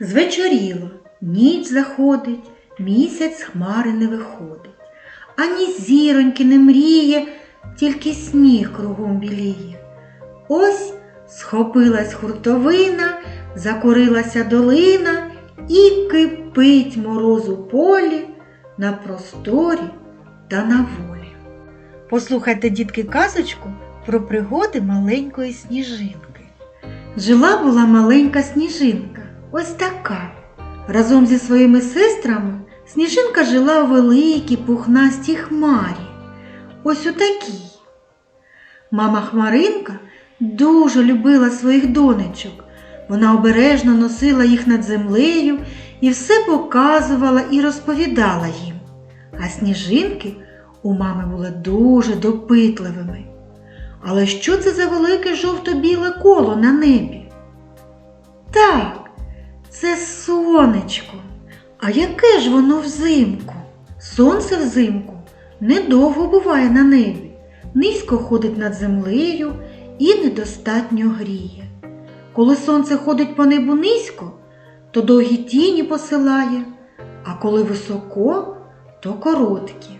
Звечоріло, ніч заходить, місяць хмари не виходить. Ані зіроньки не мріє, тільки сніг кругом біліє. Ось схопилась хуртовина, закорилася долина і кипить мороз у полі на просторі та на волі. Послухайте, дітки, казочку про пригоди маленької сніжинки. Жила була маленька сніжинка, ось така. Разом зі своїми сестрами сніжинка жила у великій пухнастій хмарі. Ось у такій. Мама Хмаринка дуже любила своїх донечок. Вона обережно носила їх над землею і все показувала і розповідала їм. А сніжинки у мами були дуже допитливими. Але що це за велике жовто-біле коло на небі? Так, це сонечко. А яке ж воно взимку? Сонце взимку недовго буває на небі, низько ходить над землею і недостатньо гріє. Коли сонце ходить по небу низько, то довгі тіні посилає, а коли високо, то короткі.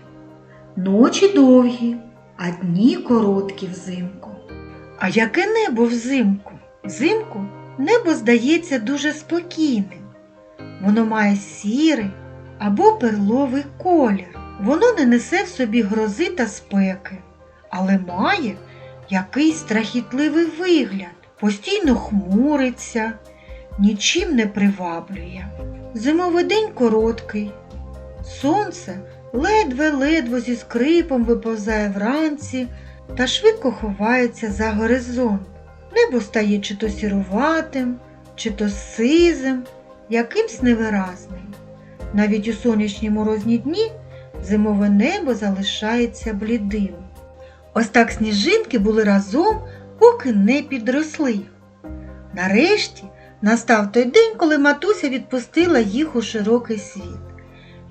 Ночі довгі, а дні короткі взимку. А яке небо взимку? Взимку небо здається дуже спокійним. Воно має сірий або перловий колір. Воно не несе в собі грози та спеки, але має якийсь страхітливий вигляд, постійно хмуриться, нічим не приваблює. Зимовий день короткий. Сонце ледве-ледве зі скрипом виповзає вранці та швидко ховається за горизонт. Небо стає чи то сіруватим, чи то сизим, якимсь невиразним. Навіть у сонячні морозні дні зимове небо залишається блідим. Ось так сніжинки були разом, поки не підросли. Нарешті настав той день, коли матуся відпустила їх у широкий світ.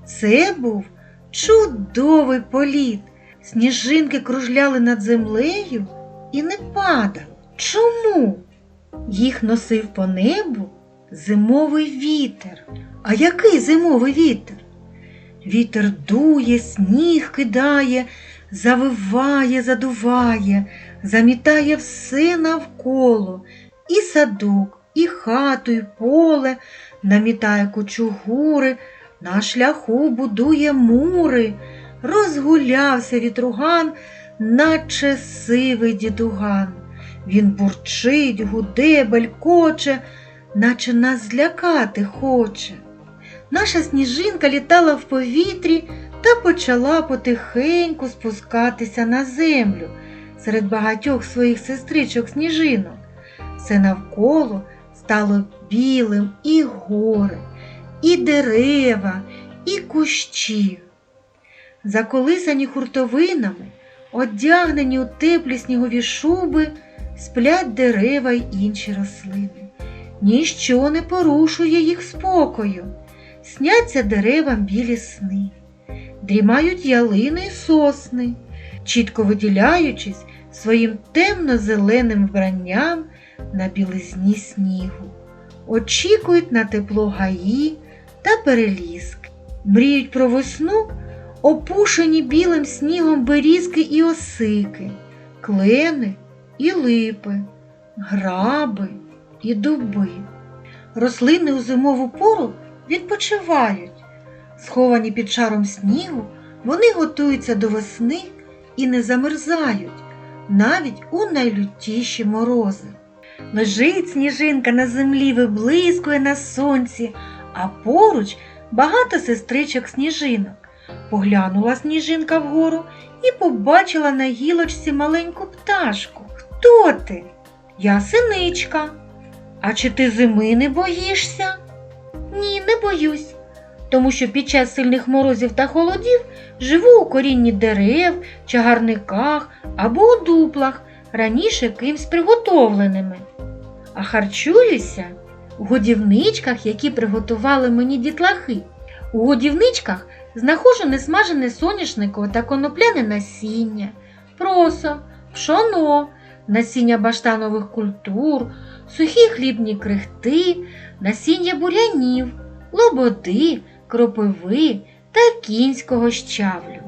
Це був чудовий політ. Сніжинки кружляли над землею і не падали. Чому? Їх носив по небу зимовий вітер. А який зимовий вітер? Вітер дує, сніг кидає, завиває, задуває, замітає все навколо, і садок, і хату, і поле, намітає кучугури, на шляху будує мури, розгулявся вітруган, наче сивий дідуган. Він бурчить, гуде, белькоче, наче нас злякати хоче. Наша сніжинка літала в повітрі та почала потихеньку спускатися на землю серед багатьох своїх сестричок сніжинок. Все навколо стало білим і гори, і дерева, і кущі. Заколисані хуртовинами, одягнені у теплі снігові шуби, сплять дерева й інші рослини. Ніщо не порушує їх спокою. Сняться деревам білі сни, дрімають ялини й сосни, чітко виділяючись своїм темно-зеленим вбранням на білизні снігу, очікують на тепло гаї та переліски, мріють про весну, опушені білим снігом берізки і осики, клени і липи, граби і дуби. Рослини у зимову пору відпочивають. Сховані під шаром снігу, вони готуються до весни і не замерзають навіть у найлютіші морози. Лежить сніжинка на землі, виблискує на сонці, а поруч багато сестричок сніжинок. Поглянула сніжинка вгору і побачила на гілочці маленьку пташку. Хто ти? Я синичка. А чи ти зими не боїшся? Ні, не боюсь, тому що під час сильних морозів та холодів живу у корінні дерев, чагарниках або у дуплах, раніше кимсь приготовленими. А харчуюся у годівничках, які приготували мені дітлахи. У годівничках знаходжу несмажене соняшникове та конопляне насіння, просо, пшоно, насіння баштанових культур, сухі хлібні крихти, насіння бурянів, лободи, кропиви та кінського щавлю.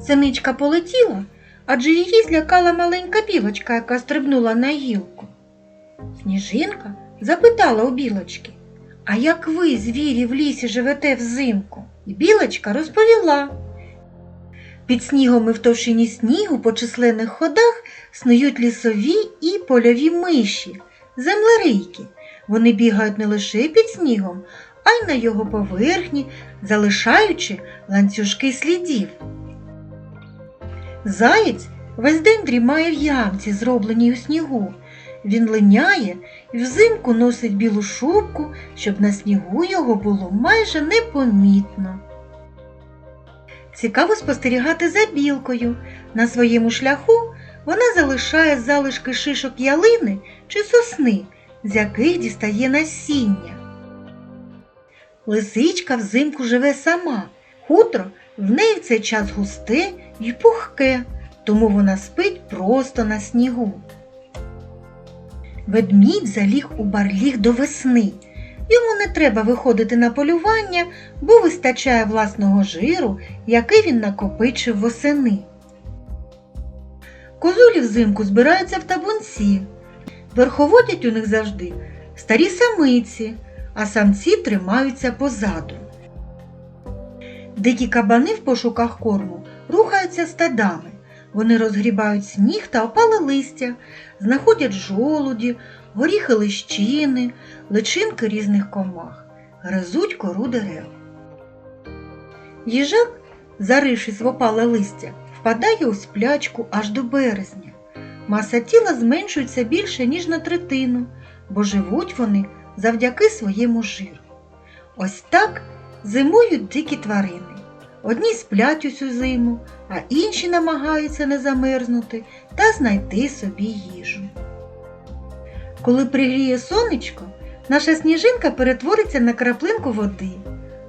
Синичка полетіла, адже її злякала маленька білочка, яка стрибнула на гілку. Сніжинка запитала у білочки, а як ви, звірі, в лісі живете взимку? І білочка розповіла. Під снігом і в товщині снігу по численних ходах снують лісові і польові миші, землерийки. Вони бігають не лише під снігом, а й на його поверхні, залишаючи ланцюжки слідів. Заєць весь день дрімає в ямці, зробленій у снігу. Він линяє і взимку носить білу шубку, щоб на снігу його було майже непомітно. Цікаво спостерігати за білкою. На своєму шляху вона залишає залишки шишок ялини чи сосни, з яких дістає насіння. Лисичка взимку живе сама. Хутро в неї в цей час густе і пухке, тому вона спить просто на снігу. Ведмідь заліг у барліг до весни. Йому не треба виходити на полювання, бо вистачає власного жиру, який він накопичив восени. Козулі взимку збираються в табунці. Верховодять у них завжди старі самиці, а самці тримаються позаду. Дикі кабани в пошуках корму рухаються стадами. Вони розгрібають сніг та опале листя, знаходять жолуді, горіхи лищини, личинки різних комах, гризуть кору дерев. Їжак, зарившись в опале листя, впадає у сплячку аж до березня. Маса тіла зменшується більше, ніж на третину, бо живуть вони завдяки своєму жиру. Ось так зимують дикі тварини. Одні сплять усю зиму, а інші намагаються не замерзнути та знайти собі їжу. Коли пригріє сонечко, наша сніжинка перетвориться на краплинку води,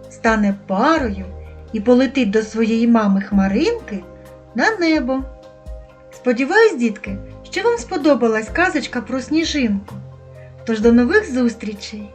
стане парою і полетить до своєї мами хмаринки на небо. Сподіваюсь, дітки, що вам сподобалась казочка про сніжинку. Тож до нових зустрічей!